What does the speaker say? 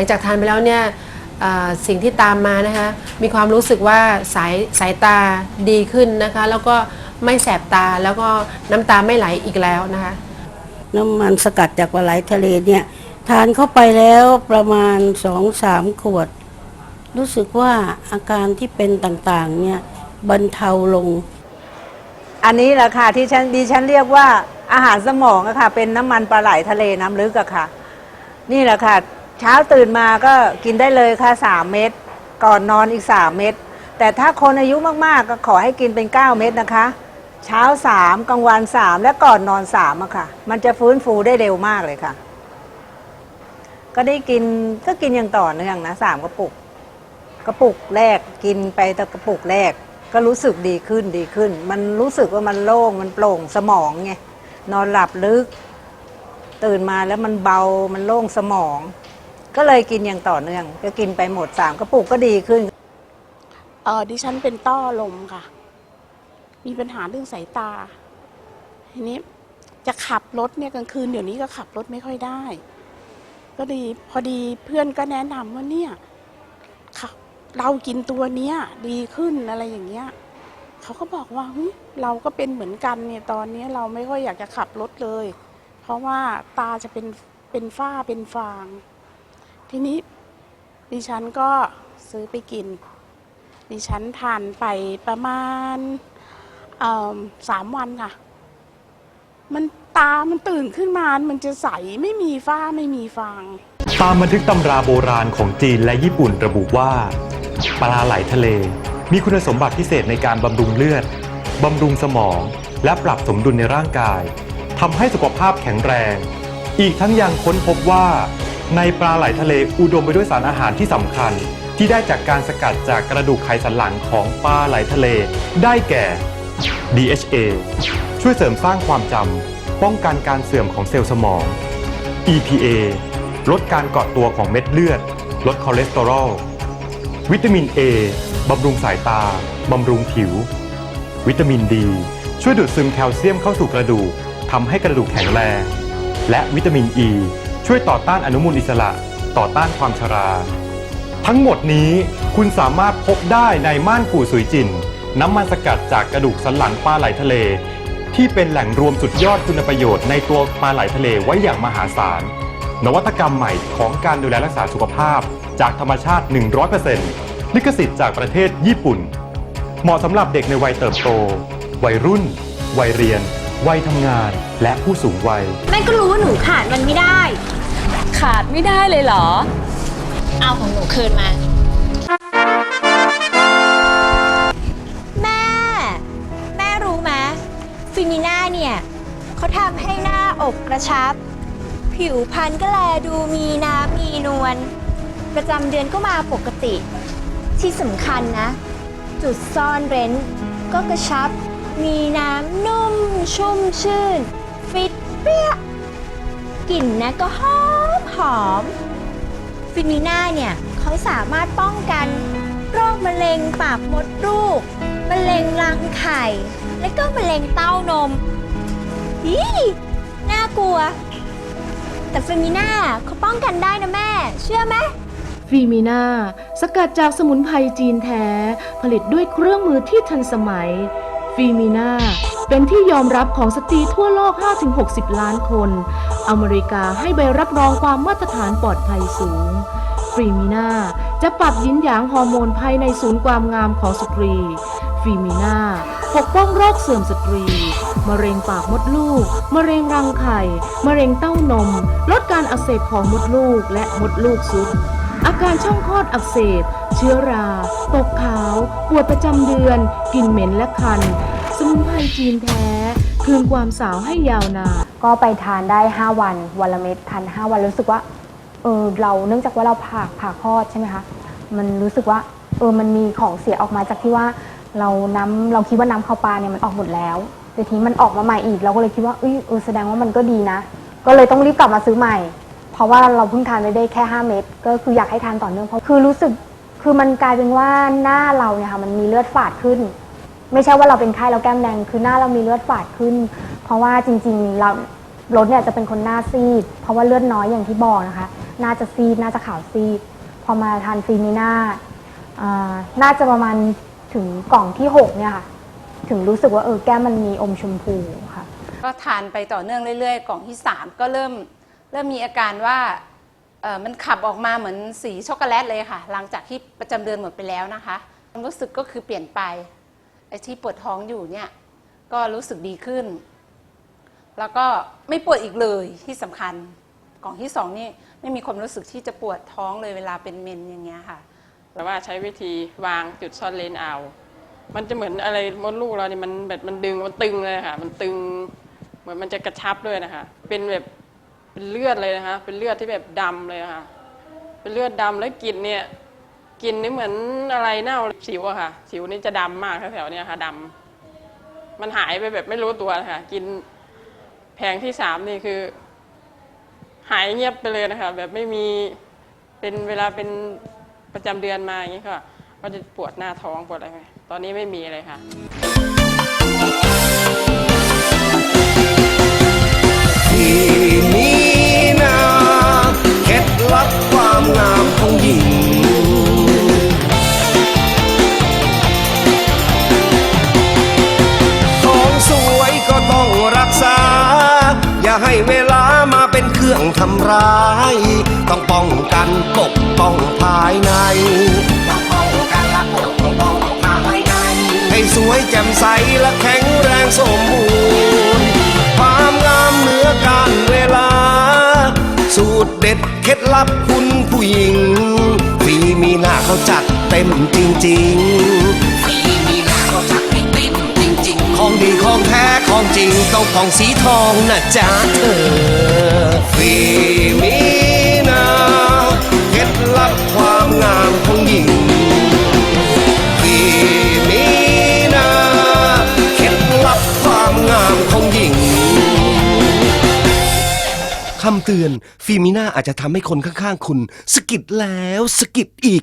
ลังจากทานไปแล้วเนี่ยเอ่อสิ่งที่ตามมานะคะมีความรู้สึกว่าสายสายตาดีขึ้นนะคะ แล้วก็ไม่แสบตาแล้วก็น้ำตาไม่ไหลอีกแล้วนะคะ น้ำมันสกัดจากปลาไหลทะเลเนี่ยทานเข้าไปแล้วประมาณสองสามขวด รู้สึกว่าอาการที่เป็นต่างๆเนี่ยบรรเทาลง อันนี้แหละค่ะที่ฉันดิฉันเรียกว่าอาหารสมองอะค่ะ เป็นน้ำมันปลาไหลทะเลน้ำลึกอะค่ะ นี่แหละค่ะ เช้าตื่นมาก็กินได้เลยค่ะสามเม็ดก่อนนอนอีกสามเม็ดแต่ถ้าคนอายุมากๆ ก็ขอให้กินเป็น 9 เม็ดนะคะ เช้าสามกลางวันสามและก่อนนอนสามอะค่ะ มันจะฟื้นฟูได้เร็วมากเลยค่ะ ก็ได้กินก็กินอย่างต่อเนื่องนะสามกระปุก กระปุกแรกกินไปแต่กระปุกแรก ก็รู้สึกดีขึ้นดีขึ้น มันรู้สึกว่ามันโล่งมันโปร่งสมองไงนอนหลับลึก ตื่นมาแล้วมันเบามันโล่งสมอง ก็เลยกินอย่างต่อเนื่อง ก็กินไปหมดสามกระปุกก็ดีขึ้น เออดิฉันเป็นต้อลมค่ะ มีปัญหาเรื่องสายตา ทีนี้จะขับรถเนี่ยกลางคืนเดี๋ยวนี้ก็ขับรถไม่ค่อยได้ ก็ดีพอดีเพื่อนก็แนะนำว่าเนี่ยเรากินตัวเนี้ยดีขึ้นอะไรอย่างเงี้ยเขาก็บอกว่าเราก็เป็นเหมือนกันเนี่ยตอนเนี้ยเราไม่ค่อยอยากจะขับรถเลย เพราะว่าตาจะเป็นเป็นฝ้าเป็นฟาง ทีนี้ดิฉันก็ซื้อไปกิน ดิฉันทานไปประมาณสามวันค่ะ มันตา มันตื่นขึ้นมา มันจะใส ไม่มีฝ้า ไม่มีฟาง ตามบันทึกตำราโบราณของจีนและญี่ปุ่นระบุว่า ปลาไหลทะเล มีคุณสมบัติพิเศษในการบำรุงเลือด บำรุงสมอง และปรับสมดุลในร่างกาย ทำให้สุขภาพแข็งแรง อีกทั้งยังค้นพบว่า ในปลาไหลทะเลอุดมไปด้วยสารอาหารที่สำคัญ ที่ได้จากการสกัดจากกระดูกไขสันหลังของปลาไหลทะเล ได้แก่ DHA ช่วยเสริมสร้างความจำป้องกันการเสื่อมของเซลล์สมอง EPA ลดการเกาะตัวของเม็ดเลือด ลดคอเลสเตอรอล วิตามิน A บำรุงสายตา บำรุงผิว วิตามิน D ช่วยดูดซึมแคลเซียมเข้าสู่กระดูกทำให้กระดูกแข็งแรง และวิตามิน E ช่วยต่อต้านอนุมูลอิสระ ต่อต้านความชรา ทั้งหมดนี้คุณสามารถพบได้ในม่านกู่สุยจิน น้ำมันสกัดจากกระดูกสันหลังปลาไหลทะเล ที่เป็นแหล่งรวมสุดยอดคุณประโยชน์ในตัวปลาไหลทะเลไว้อย่างมหาศาล นวัตกรรมใหม่ของการดูแลรักษาสุขภาพ จากธรรมชาติ 100%ลิขสิทธิ์จากประเทศญี่ปุ่น เหมาะสำหรับเด็กในวัยเติบโต วัยรุ่น วัยเรียน วัยทำงานและผู้สูงวัย แม่ก็รู้ว่าหนูขาดมันไม่ได้ ขาดไม่ได้เลยเหรอ เอาของหนูคืนมา แม่ แม่รู้ไหมฟิมิน่าเนี่ยเขาทำให้หน้าอกกระชับ ผิวพรรณก็แลดูมีน้ำมีนวลประจำเดือนก็มาปกติ ที่สำคัญนะ จุดซ่อนเร้นก็กระชับ มีน้ำนุ่ม ชุ่มชื่น ฟิตเปรี้ยกลิ่นนะก็หอมหอม ฟิมิน่าเนี่ยเขาสามารถป้องกัน โรคมะเร็งปากมดลูกมะเร็งรังไข่ และก็มะเร็งเต้านมฮีน่ากลัว แต่ฟิมิน่าเขาป้องกันได้นะแม่ เชื่อไหมฟีมีนาสกัดจากสมุนไพรจีนแท้ ผลิตด้วยเครื่องมือที่ทันสมัย ฟีมีนา ยอมรับของสตรีทั่วโลก 5-60 ล้านคน อเมริกาให้ใบรับรองความมาตรฐานปลอดภัยสูงฟรีมีนาจะปรับยินหยางฮอร์โมนภายในศูนย์ความงามของสตรีฟรีมีนาปกป้องโรคเสื่อมสตรี มะเร็งปากมดลูก มะเร็งรังไข่ มะเร็งเต้านม ลดการอักเสบของมดลูกและมดลูกซุด อาการช่องคลอดอักเสบ เชื้อรา ตกขาว ปวดประจำเดือน กลิ่นเหม็นและคัน สมุนไพรจีนแท้ คืนความสาวให้ยาวนานก็ไปทานได้ 5 วัน วันละเม็ดทาน5วันรู้สึกว่าเออเราเนื่องจากว่าเราผ่าผ่าคลอดใช่ไหมคะมันรู้สึกว่าเออมันมีของเสียออกมาจากที่ว่าเราน้ำเราคิดว่าน้ำข้าวปลาเนี่ยมันออกหมดแล้วแต่ทีนี้มันออกมาใหม่อีกเราก็เลยคิดว่าเอยเออแสดงว่ามันก็ดีนะ ก็เลยต้องรีบกลับมาซื้อใหม่ เพราะว่าเราเพิ่งทานไปได้แค่ 5 เม็ดก็คืออยากให้ทานต่อเนื่องเพราะคือรู้สึกคือมันกลายเป็นว่าหน้าเราเนี่ยค่ะมันมีเลือดฝาดขึ้น ไม่ใช่ว่าเราเป็นไข้แล้วแก้มแดง คือหน้าเรามีเลือดฝาดขึ้น เพราะว่าจริงๆเรารถเนี่ยจะเป็นคนหน้าซีด เพราะว่าเลือดน้อยอย่างที่บอกนะคะหน่าจะซีดหน่าจะขาวซีด พอมาทานฟีมิน่าอ่าน่าจะประมาณถึงกล่องที่หกเนี่ยค่ะถึงรู้สึกว่าเออแก้มมันมีอมชมพูค่ะ ก็ทานไปต่อเนื่องเรื่อยๆ กล่องที่ 3 ก็เริ่มเริ่มมีอาการว่าเออมันขับออกมาเหมือนสีช็อกโกแลตเลยค่ะ หลังจากที่ประจำเดือนหมดไปแล้วนะคะความรู้สึกก็คือเปลี่ยนไป ไอ้ที่ปวดท้องอยู่เนี่ย ก็รู้สึกดีขึ้น แล้วก็ไม่ปวดอีกเลยที่สำคัญกล่องที่สองนี่ไม่มีความรู้สึกที่จะปวดท้องเลยเวลาเป็นเมนอย่างเงี้ยค่ะแต่ว่าใช้วิธีวางจุดซ่อนเลนเอา มันจะเหมือนอะไรมดลูกเราเนี่ยมันแบบมันดึงมันตึงเลยค่ะ มันตึงเหมือนมันจะกระชับด้วยนะคะ เป็นแบบเป็นเลือดเลยนะคะ เป็นเลือดที่แบบดำเลยค่ะ เป็นเลือดดำแล้วกลิ่นเนี่ย กินนี่เหมือนอะไรเน่าสิวอะค่ะ สิวนี่จะดำมากแถวๆเนี้ค่ะดำมันหายไปแบบไม่รู้ตัวนะคะกินแผงที่สามนี่คือ หายเงียบไปเลยนะคะ แบบไม่มีเป็นเวลาเป็นประจำเดือนมาอย่างนี้ค่ะก็จะปวดหน้าท้องปวดอะไรตอนนี้ไม่มีเลยค่ะ ทำร้าย ต้องป้องกันปกป้องภายใน ต้องป้องกันและปกป้องภายใน ให้สวยแจ่มใสและแข็งแรงสมบูรณ์ ความงามเหนือการเวลา สูตรเด็ดเคล็ดลับคุณผู้หญิงฟีมีหน้าเขาจัดเต็มจริงๆฟีมีหน้าเขาจัดให้เต็มจริงๆ ของดีของแท้ ของจริงต้องของสีทองนะจ๊ะเธอฟีมีนาเคล็ดลับความงามของหญิงฟีมีนาเคล็ดลับความงามของหญิงคำเตือนฟีมิน่าอาจจะทำให้คนข้างๆคุณสะกิดแล้วสะกิดอีก